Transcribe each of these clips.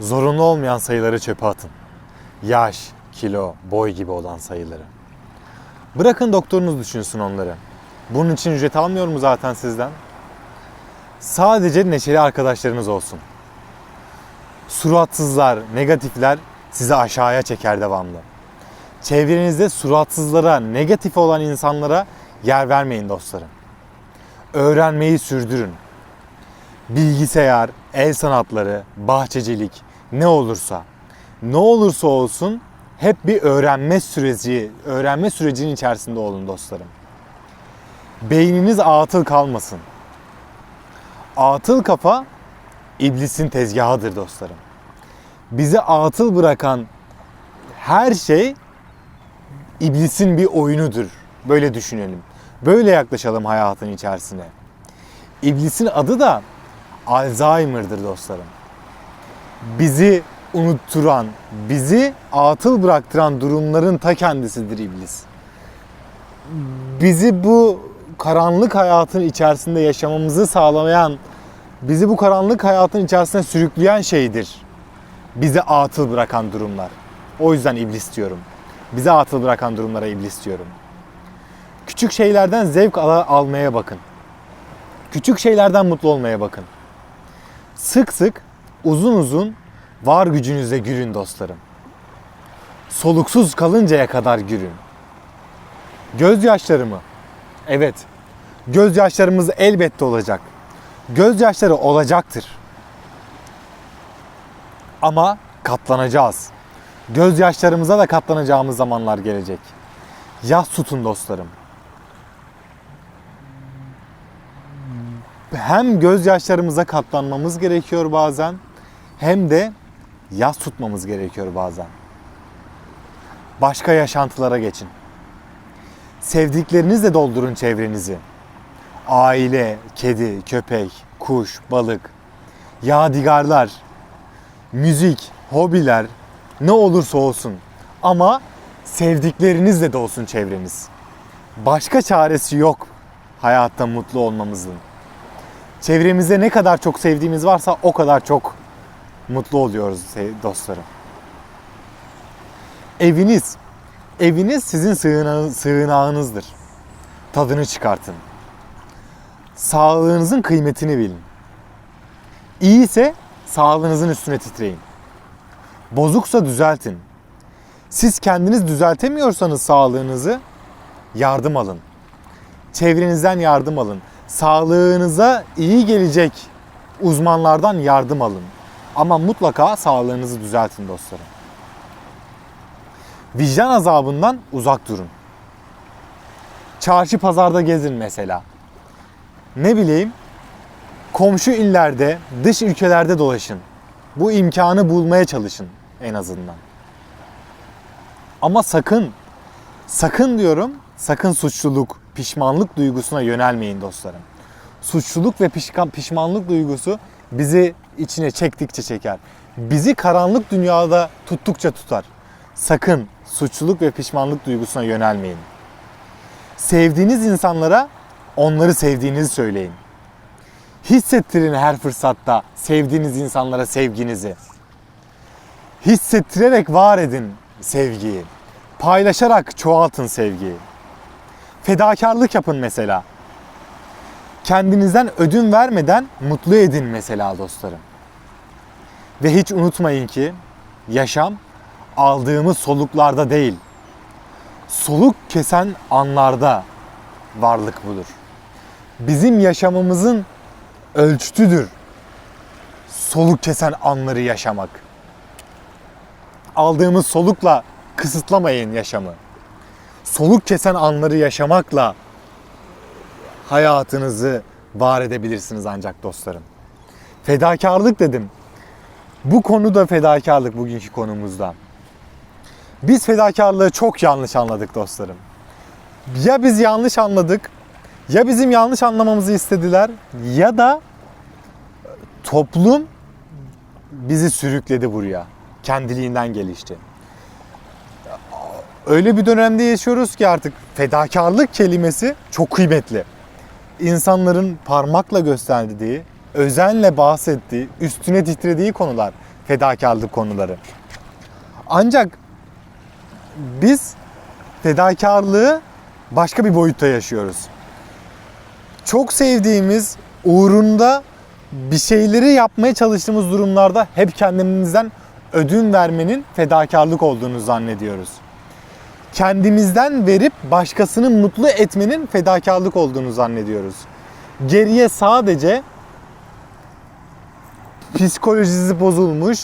Zorunlu olmayan sayıları çöpe atın. Yaş, kilo, boy gibi olan sayıları. Bırakın doktorunuz düşünsün onları. Bunun için ücret almıyor mu zaten sizden? Sadece neşeli arkadaşlarınız olsun. Suratsızlar, negatifler sizi aşağıya çeker devamlı. Çevrenizde suratsızlara, negatif olan insanlara yer vermeyin dostlarım. Öğrenmeyi sürdürün. Bilgisayar, el sanatları, bahçecilik ne olursa, ne olursa olsun hep bir öğrenme süreci, öğrenme sürecinin içerisinde olun dostlarım. Beyniniz atıl kalmasın. Atıl kafa iblisin tezgahıdır dostlarım. Bizi atıl bırakan her şey iblisin bir oyunudur. Böyle düşünelim. Böyle yaklaşalım hayatın içerisine. İblisin adı da Alzheimer'dır dostlarım. Bizi unutturan, bizi atıl bıraktıran durumların ta kendisidir iblis. Bizi bu karanlık hayatın içerisinde yaşamamızı sağlamayan, bizi bu karanlık hayatın içerisine sürükleyen şeydir. Bizi atıl bırakan durumlar. O yüzden iblis diyorum. Bizi atıl bırakan durumlara iblis diyorum. Küçük şeylerden zevk ala- almaya bakın. Küçük şeylerden mutlu olmaya bakın. Sık sık, uzun uzun var gücünüzle gülün dostlarım. Soluksuz kalıncaya kadar gülün. Gözyaşlarımı, evet, gözyaşlarımız elbette olacak. Gözyaşları olacaktır. Ama katlanacağız. Gözyaşlarımıza da katlanacağımız zamanlar gelecek. Yas tutun dostlarım. Hem gözyaşlarımıza katlanmamız gerekiyor bazen hem de yas tutmamız gerekiyor bazen. Başka yaşantılara geçin. Sevdiklerinizle doldurun çevrenizi. Aile, kedi, köpek, kuş, balık, yadigarlar, müzik, hobiler ne olursa olsun ama sevdiklerinizle de olsun çevreniz. Başka çaresi yok hayatta mutlu olmamızın. Çevremizde ne kadar çok sevdiğimiz varsa o kadar çok mutlu oluyoruz dostlarım. Eviniz, eviniz sizin sığına- sığınağınızdır. Tadını çıkartın. Sağlığınızın kıymetini bilin. İyiyse sağlığınızın üstüne titreyin. Bozuksa düzeltin. Siz kendiniz düzeltemiyorsanız sağlığınızı yardım alın. Çevrenizden yardım alın. Sağlığınıza iyi gelecek uzmanlardan yardım alın. Ama mutlaka sağlığınızı düzeltin dostlarım. Vicdan azabından uzak durun. Çarşı pazarda gezin mesela. Ne bileyim komşu illerde, dış ülkelerde dolaşın. Bu imkanı bulmaya çalışın en azından. Ama sakın, sakın diyorum, sakın suçluluk, pişmanlık duygusuna yönelmeyin dostlarım. Suçluluk ve pişmanlık duygusu bizi içine çektikçe çeker. Bizi karanlık dünyada tuttukça tutar. Sakın suçluluk ve pişmanlık duygusuna yönelmeyin. Sevdiğiniz insanlara onları sevdiğinizi söyleyin. Hissettirin her fırsatta sevdiğiniz insanlara sevginizi. Hissettirerek var edin sevgiyi. Paylaşarak çoğaltın sevgiyi. Fedakarlık yapın mesela. Kendinizden ödün vermeden mutlu edin mesela dostlarım. Ve hiç unutmayın ki yaşam aldığımız soluklarda değil, soluk kesen anlarda varlık budur. Bizim yaşamımızın ölçütüdür. Soluk kesen anları yaşamak. Aldığımız solukla kısıtlamayın yaşamı. Soluk kesen anları yaşamakla hayatınızı var edebilirsiniz ancak dostlarım. Fedakarlık dedim. Bu konu da fedakarlık bugünkü konumuzda. Biz fedakarlığı çok yanlış anladık dostlarım. Ya biz yanlış anladık, ya bizim yanlış anlamamızı istediler ya da toplum bizi sürükledi buraya. Kendiliğinden gelişti. Öyle bir dönemde yaşıyoruz ki artık fedakarlık kelimesi çok kıymetli. İnsanların parmakla gösterdiği, özenle bahsettiği, üstüne titrediği konular. fedakarlık konuları. Ancak biz fedakarlığı başka bir boyutta yaşıyoruz. Çok sevdiğimiz, uğrunda bir şeyleri yapmaya çalıştığımız durumlarda hep kendimizden ödün vermenin fedakarlık olduğunu zannediyoruz. Kendimizden verip başkasını mutlu etmenin fedakarlık olduğunu zannediyoruz. Geriye sadece psikolojisi bozulmuş,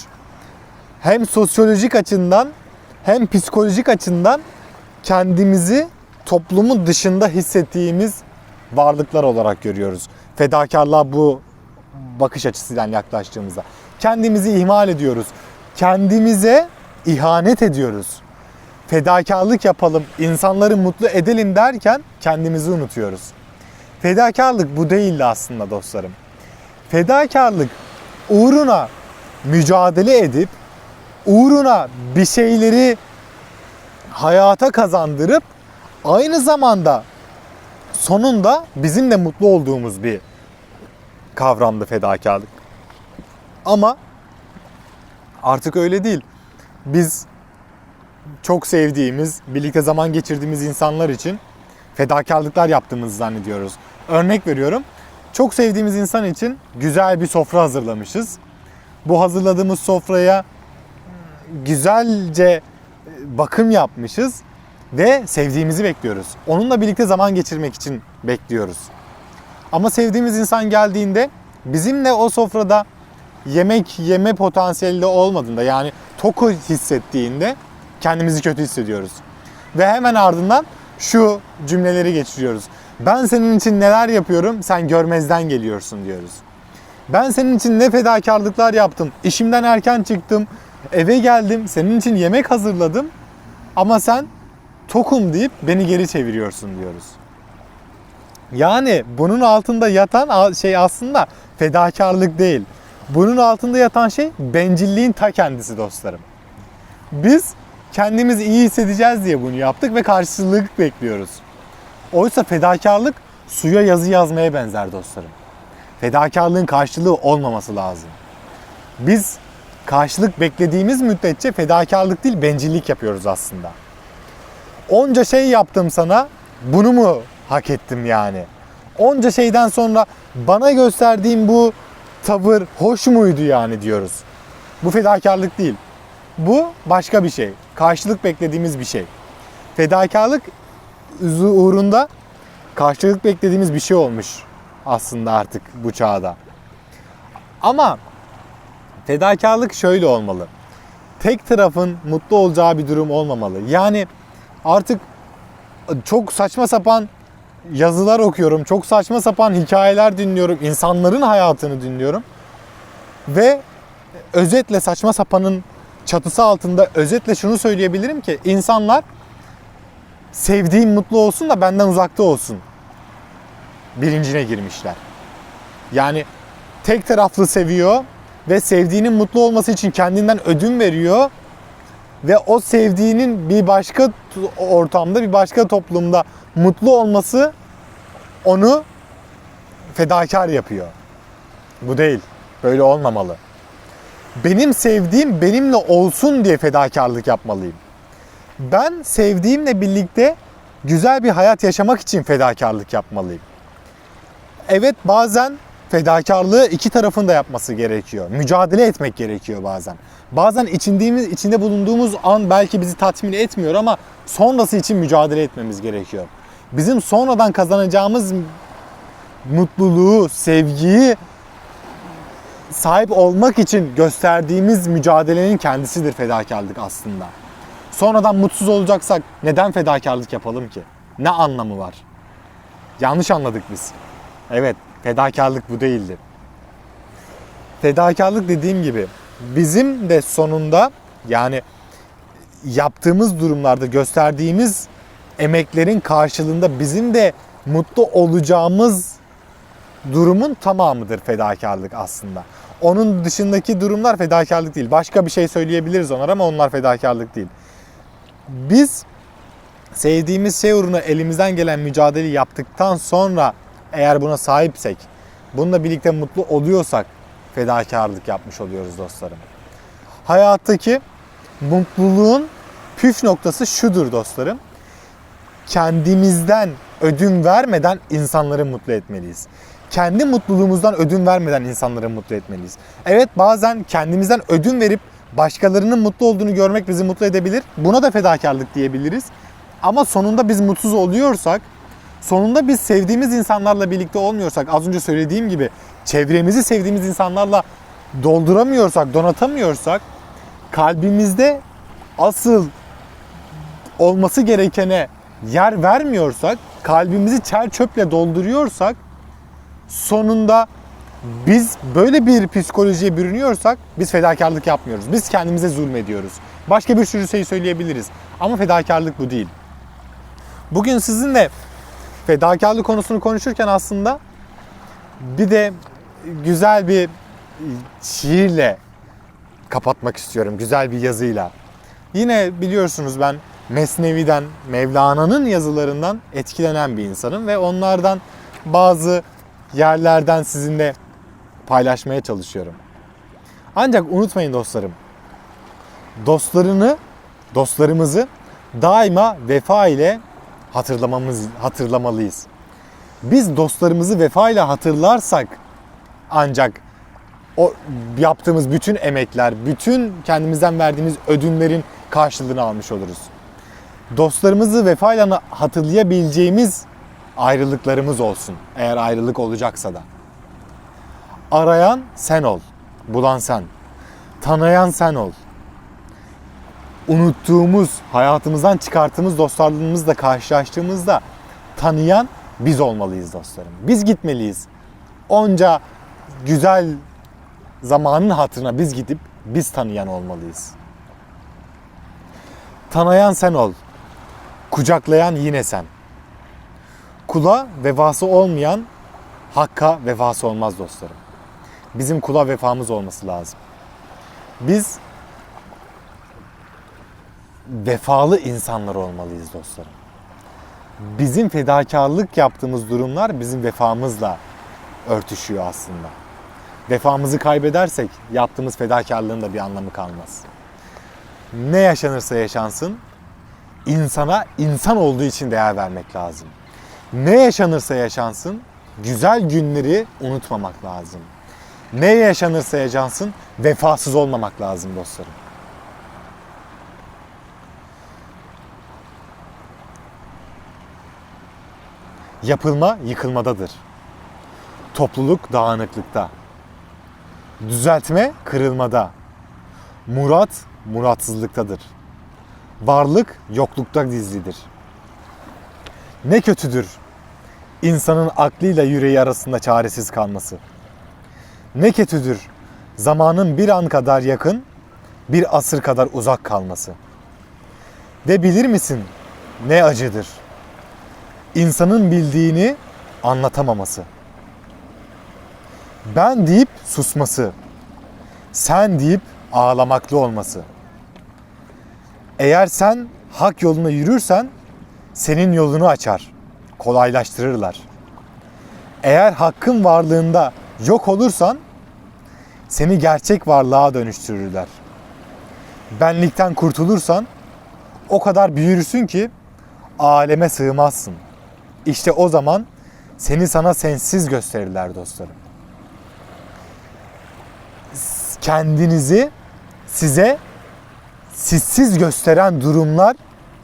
hem sosyolojik açıdan hem psikolojik açıdan kendimizi toplumun dışında hissettiğimiz varlıklar olarak görüyoruz. Fedakarlığa bu bakış açısından yaklaştığımızda. Kendimizi ihmal ediyoruz. Kendimize ihanet ediyoruz. Fedakarlık yapalım, insanları mutlu edelim derken kendimizi unutuyoruz. Fedakarlık bu değildi aslında dostlarım. Fedakarlık uğruna mücadele edip uğruna bir şeyleri hayata kazandırıp aynı zamanda sonunda bizim de mutlu olduğumuz bir kavramdı fedakarlık. Ama artık öyle değil. Biz çok sevdiğimiz, birlikte zaman geçirdiğimiz insanlar için fedakarlıklar yaptığımızı zannediyoruz. Örnek veriyorum. Çok sevdiğimiz insan için güzel bir sofra hazırlamışız. Bu hazırladığımız sofraya güzelce bakım yapmışız ve sevdiğimizi bekliyoruz. Onunla birlikte zaman geçirmek için bekliyoruz. Ama sevdiğimiz insan geldiğinde bizimle o sofrada yemek yeme potansiyeli olmadığında yani toku hissettiğinde kendimizi kötü hissediyoruz. Ve hemen ardından şu cümleleri geçiriyoruz. Ben senin için neler yapıyorum sen görmezden geliyorsun diyoruz. Ben senin için ne fedakarlıklar yaptım. İşimden erken çıktım. Eve geldim. Senin için yemek hazırladım. Ama sen tokum deyip beni geri çeviriyorsun diyoruz. Yani bunun altında yatan şey aslında fedakarlık değil. Bunun altında yatan şey bencilliğin ta kendisi dostlarım. Biz kendimizi iyi hissedeceğiz diye bunu yaptık ve karşılık bekliyoruz. Oysa fedakarlık suya yazı yazmaya benzer dostlarım. Fedakarlığın karşılığı olmaması lazım. Biz karşılık beklediğimiz müddetçe fedakarlık değil bencillik yapıyoruz aslında. Onca şey yaptım sana bunu mu hak ettim yani? Onca şeyden sonra bana gösterdiğin bu tavır hoş muydu yani diyoruz. Bu fedakarlık değil. Bu başka bir şey. Karşılık beklediğimiz bir şey. Fedakarlık uğrunda karşılık beklediğimiz bir şey olmuş aslında artık bu çağda. Ama fedakarlık şöyle olmalı. Tek tarafın mutlu olacağı bir durum olmamalı. Yani artık çok saçma sapan yazılar okuyorum. Çok saçma sapan hikayeler dinliyorum. insanların hayatını dinliyorum. Ve özetle saçma sapanın çatısı altında özetle şunu söyleyebilirim ki insanlar sevdiğim mutlu olsun da benden uzakta olsun bilincine girmişler. Yani tek taraflı seviyor ve sevdiğinin mutlu olması için kendinden ödün veriyor ve o sevdiğinin bir başka ortamda, bir başka toplumda mutlu olması onu fedakar yapıyor. Bu değil. Böyle olmamalı. Benim sevdiğim benimle olsun diye fedakarlık yapmalıyım. Ben sevdiğimle birlikte güzel bir hayat yaşamak için fedakarlık yapmalıyım. Evet bazen fedakarlığı iki tarafın da yapması gerekiyor. Mücadele etmek gerekiyor bazen. Bazen içindiğimiz, içinde bulunduğumuz an belki bizi tatmin etmiyor ama sonrası için mücadele etmemiz gerekiyor. Bizim sonradan kazanacağımız mutluluğu, sevgiyi sahip olmak için gösterdiğimiz mücadelenin kendisidir fedakarlık aslında. Sonradan mutsuz olacaksak neden fedakarlık yapalım ki? Ne anlamı var? Yanlış anladık biz. Evet, fedakarlık bu değildi. Fedakarlık dediğim gibi bizim de sonunda yani yaptığımız durumlarda gösterdiğimiz emeklerin karşılığında bizim de mutlu olacağımız durumun tamamıdır fedakarlık aslında. Onun dışındaki durumlar fedakarlık değil. Başka bir şey söyleyebiliriz onlar ama onlar fedakarlık değil. Biz sevdiğimiz şey uğruna elimizden gelen mücadeleyi yaptıktan sonra eğer buna sahipsek, bununla birlikte mutlu oluyorsak fedakarlık yapmış oluyoruz dostlarım. Hayattaki mutluluğun püf noktası şudur dostlarım. Kendimizden ödün vermeden insanları mutlu etmeliyiz. Kendi mutluluğumuzdan ödün vermeden insanları mutlu etmeliyiz. Evet bazen kendimizden ödün verip başkalarının mutlu olduğunu görmek bizi mutlu edebilir. Buna da fedakarlık diyebiliriz. Ama sonunda biz mutsuz oluyorsak, sonunda biz sevdiğimiz insanlarla birlikte olmuyorsak, az önce söylediğim gibi çevremizi sevdiğimiz insanlarla dolduramıyorsak, donatamıyorsak, kalbimizde asıl olması gerekene yer vermiyorsak, kalbimizi çer çöple dolduruyorsak, sonunda biz böyle bir psikolojiye bürünüyorsak biz fedakarlık yapmıyoruz. Biz kendimize zulmediyoruz. Başka bir sürü şey söyleyebiliriz. Ama fedakarlık bu değil. Bugün sizinle fedakarlık konusunu konuşurken aslında bir de güzel bir şiirle kapatmak istiyorum. Güzel bir yazıyla. Yine biliyorsunuz ben Mesnevi'den, Mevlana'nın yazılarından etkilenen bir insanım ve onlardan bazı yerlerden sizinle paylaşmaya çalışıyorum. Ancak unutmayın dostlarım. Dostlarını, dostlarımızı daima vefa ile hatırlamamız hatırlamalıyız. Biz dostlarımızı vefa ile hatırlarsak ancak o yaptığımız bütün emekler, bütün kendimizden verdiğimiz ödünlerin karşılığını almış oluruz. Dostlarımızı vefayla hatırlayabileceğimiz ayrılıklarımız olsun. Eğer ayrılık olacaksa da. Arayan sen ol. Bulan sen. Tanıyan sen ol. Unuttuğumuz, hayatımızdan çıkarttığımız dostlarımızla karşılaştığımızda tanıyan biz olmalıyız dostlarım. Biz gitmeliyiz. Onca güzel zamanın hatırına biz gidip biz tanıyan olmalıyız. Tanıyan sen ol. Kucaklayan yine sen. Kula vefası olmayan hakka vefası olmaz dostlarım. Bizim kula vefamız olması lazım. Biz vefalı insanlar olmalıyız dostlarım. Bizim fedakarlık yaptığımız durumlar bizim vefamızla örtüşüyor aslında. Vefamızı kaybedersek yaptığımız fedakarlığın da bir anlamı kalmaz. Ne yaşanırsa yaşansın insana insan olduğu için değer vermek lazım. Ne yaşanırsa yaşansın güzel günleri unutmamak lazım. Ne yaşanırsa yaşansın vefasız olmamak lazım dostlarım. Yapılma yıkılmadadır. Topluluk dağınıklıkta. Düzeltme kırılmada. Murat muratsızlıktadır. Varlık yoklukta gizlidir. Ne kötüdür insanın aklıyla yüreği arasında çaresiz kalması. Ne kötüdür zamanın bir an kadar yakın, bir asır kadar uzak kalması. Ve bilir misin ne acıdır? İnsanın bildiğini anlatamaması. Ben deyip susması. Sen deyip ağlamaklı olması. Eğer sen hak yoluna yürürsen senin yolunu açar, kolaylaştırırlar. Eğer hakkın varlığında yok olursan seni gerçek varlığa dönüştürürler. Benlikten kurtulursan o kadar büyürsün ki aleme sığmazsın. İşte o zaman seni sana sensiz gösterirler dostlarım. Kendinizi size sizsiz gösteren durumlar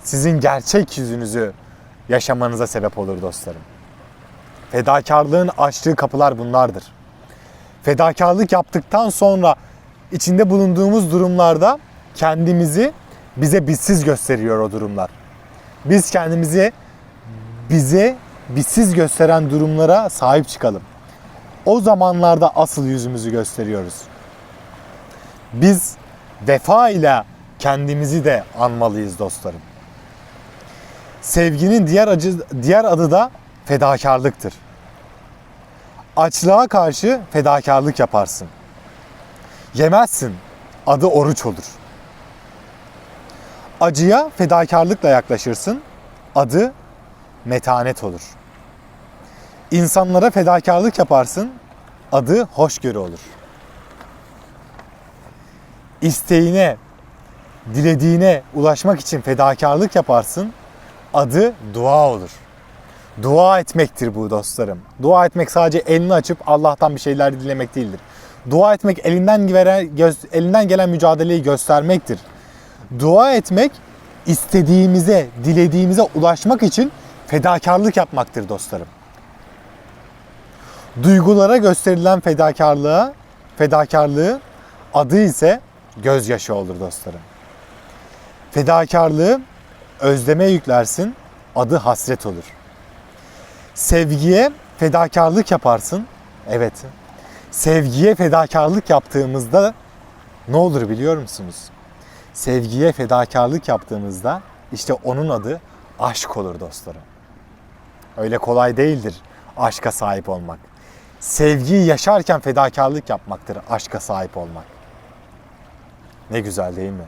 sizin gerçek yüzünüzü yaşamanıza sebep olur dostlarım. Fedakarlığın açtığı kapılar bunlardır. Fedakarlık yaptıktan sonra içinde bulunduğumuz durumlarda kendimizi bize bizsiz gösteriyor o durumlar. Biz kendimizi bize bizsiz gösteren durumlara sahip çıkalım. O zamanlarda asıl yüzümüzü gösteriyoruz. Biz vefa ile kendimizi de anmalıyız dostlarım. Sevginin diğer acı diğer adı da fedakarlıktır. Açlığa karşı fedakarlık yaparsın. Yemezsin. Adı oruç olur. Acıya fedakarlıkla yaklaşırsın. Adı metanet olur. İnsanlara fedakarlık yaparsın. Adı hoşgörü olur. isteğine, dilediğine ulaşmak için fedakarlık yaparsın. Adı dua olur. Dua etmektir bu dostlarım. Dua etmek sadece elini açıp Allah'tan bir şeyler dilemek değildir. Dua etmek elinden gelen, elinden gelen mücadeleyi göstermektir. Dua etmek istediğimize, dilediğimize ulaşmak için fedakarlık yapmaktır dostlarım. Duygulara gösterilen fedakarlığa, fedakarlığı adı ise gözyaşı olur dostlarım. Fedakarlığı özleme yüklersin, adı hasret olur. Sevgiye fedakarlık yaparsın. Evet. Sevgiye fedakarlık yaptığımızda ne olur biliyor musunuz? Sevgiye fedakarlık yaptığımızda işte onun adı aşk olur dostlarım. Öyle kolay değildir aşka sahip olmak. Sevgiyi yaşarken fedakarlık yapmaktır aşka sahip olmak. Ne güzel değil mi?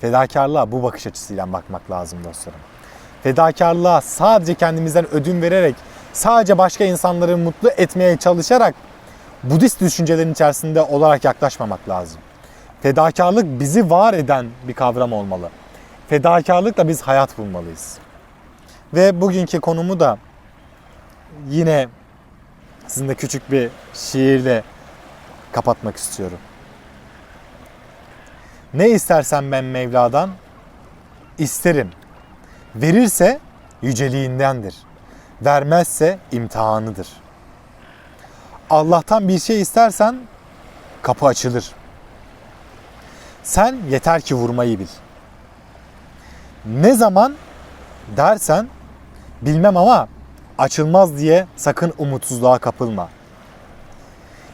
Fedakarlığa bu bakış açısıyla bakmak lazım dostlarım. Fedakarlığa sadece kendimizden ödün vererek, sadece başka insanları mutlu etmeye çalışarak Budist düşüncelerin içerisinde olarak yaklaşmamak lazım. Fedakarlık bizi var eden bir kavram olmalı. Fedakarlıkla biz hayat bulmalıyız. Ve bugünkü konumu da yine sizinle küçük bir şiirle kapatmak istiyorum. Ne istersen ben Mevla'dan isterim. Verirse yüceliğindendir. Vermezse imtihanıdır. Allah'tan bir şey istersen kapı açılır. Sen yeter ki vurmayı bil. Ne zaman dersen bilmem ama açılmaz diye sakın umutsuzluğa kapılma.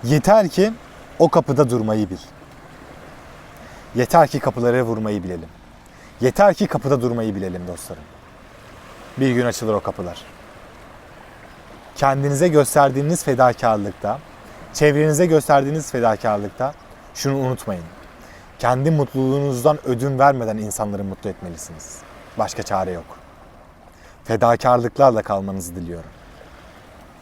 Yeter ki o kapıda durmayı bil. Yeter ki kapıları vurmayı bilelim. Yeter ki kapıda durmayı bilelim dostlarım. Bir gün açılır o kapılar. Kendinize gösterdiğiniz fedakarlıkta, çevrenize gösterdiğiniz fedakarlıkta şunu unutmayın. Kendi mutluluğunuzdan ödün vermeden insanları mutlu etmelisiniz. Başka çare yok. Fedakarlıklarla kalmanızı diliyorum.